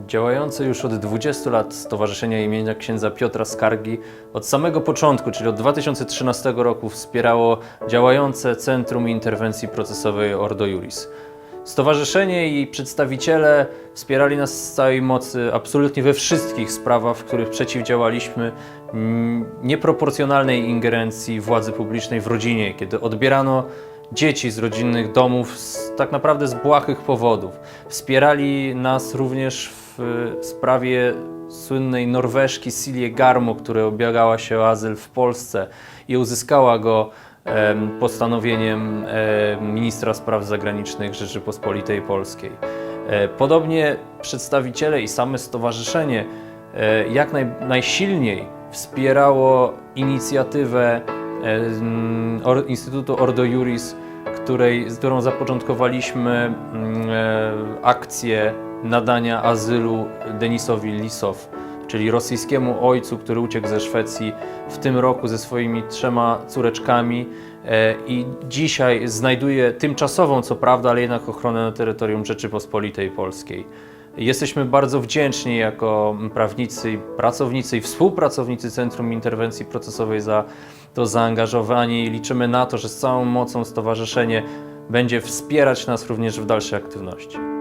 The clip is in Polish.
Działające już od 20 lat Stowarzyszenie imienia księdza Piotra Skargi od samego początku, czyli od 2013 roku wspierało działające Centrum Interwencji Procesowej Ordo Juris. Stowarzyszenie i przedstawiciele wspierali nas z całej mocy absolutnie we wszystkich sprawach, w których przeciwdziałaliśmy mm, nieproporcjonalnej ingerencji władzy publicznej w rodzinie, kiedy odbierano dzieci z rodzinnych domów z, tak naprawdę z błahych powodów. Wspierali nas również w e, sprawie słynnej Norweżki Silje Garmo, która ubiegała się o azyl w Polsce i uzyskała go em, postanowieniem em, ministra spraw zagranicznych Rzeczypospolitej Polskiej. E, Podobnie przedstawiciele i same stowarzyszenie e, jak naj, najsilniej wspierało inicjatywę Instytutu Ordo Juris, której, z którą zapoczątkowaliśmy mm, e, akcję nadania azylu Denisowi Lisow, czyli rosyjskiemu ojcu, który uciekł ze Szwecji w tym roku ze swoimi trzema córeczkami e, i dzisiaj znajduje tymczasową, co prawda, ale jednak ochronę na terytorium Rzeczypospolitej Polskiej. Jesteśmy bardzo wdzięczni jako prawnicy, pracownicy i współpracownicy Centrum Interwencji Procesowej za to zaangażowanie i liczymy na to, że z całą mocą stowarzyszenie będzie wspierać nas również w dalszej aktywności.